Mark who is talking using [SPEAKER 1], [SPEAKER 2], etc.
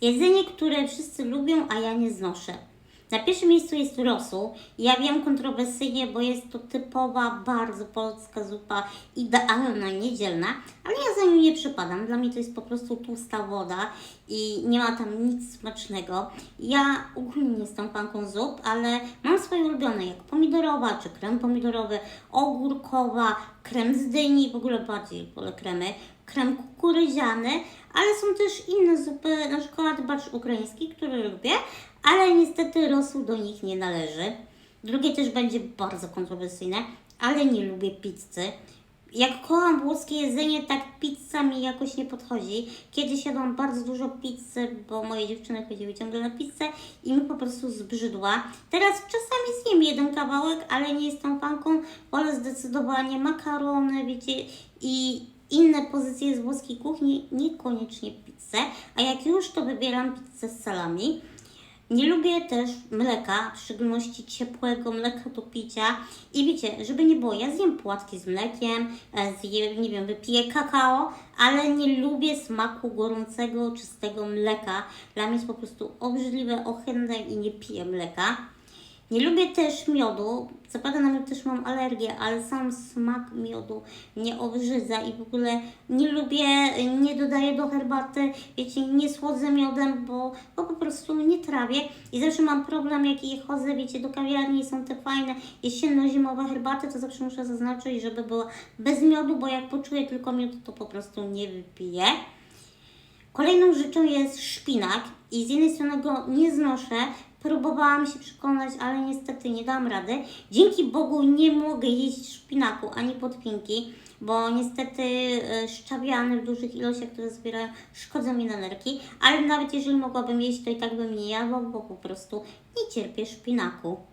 [SPEAKER 1] Jedzenie, które wszyscy lubią, a ja nie znoszę. Na pierwszym miejscu jest rosół. Ja wiem kontrowersyjnie, bo jest to typowa, bardzo polska zupa, idealna, niedzielna, ale ja za nią nie przypadam. Dla mnie to jest po prostu tłusta woda i nie ma tam nic smacznego. Ja ogólnie nie jestem fanką zup, ale mam swoje ulubione, jak pomidorowa, czy krem pomidorowy, ogórkowa, krem z dyni, w ogóle bardziej wolę kremy, krem kukurydziany, ale są też inne zupy, na przykład barszcz ukraiński, który lubię, ale niestety rosół do nich nie należy. Drugie też będzie bardzo kontrowersyjne, ale nie lubię pizzy. Jak kocham włoskie jedzenie, tak pizza mi jakoś nie podchodzi. Kiedyś jadłam bardzo dużo pizzy, bo moje dziewczyny chodziły ciągle na pizzę i mi po prostu zbrzydła. Teraz czasami zjem jeden kawałek, ale nie jestem fanką. Wolę zdecydowanie makarony, wiecie, i inne pozycje z włoskiej kuchni, niekoniecznie pizzę. A jak już, to wybieram pizzę z salami. Nie lubię też mleka, w szczególności ciepłego mleka do picia. I wiecie, żeby nie było, ja zjem płatki z mlekiem, e, zjem, nie wiem, wypiję kakao, ale nie lubię smaku gorącego, czystego mleka. Dla mnie jest po prostu obrzydliwe, ohydne i nie piję mleka. Nie lubię też miodu. Zapewne na miód też mam alergię, ale sam smak miodu mnie obrzydza i w ogóle nie lubię, nie dodaję do herbaty, wiecie, nie słodzę miodem, bo, bo po prostu nie trawię. I zawsze mam problem, jak chodzę, wiecie, do kawiarni są te fajne jesienno-zimowe herbaty, to zawsze muszę zaznaczyć, żeby była bez miodu, bo jak poczuję tylko miód, to po prostu nie wypiję. Kolejną rzeczą jest szpinak i z jednej strony go nie znoszę. Próbowałam się przekonać, ale niestety nie dam rady. Dzięki Bogu nie mogę jeść szpinaku ani podpinki, bo niestety e, szczawiany w dużych ilościach, które zbierają, szkodzą mi na nerki. Ale nawet jeżeli mogłabym jeść, to i tak bym nie jadła, bo po prostu nie cierpię szpinaku.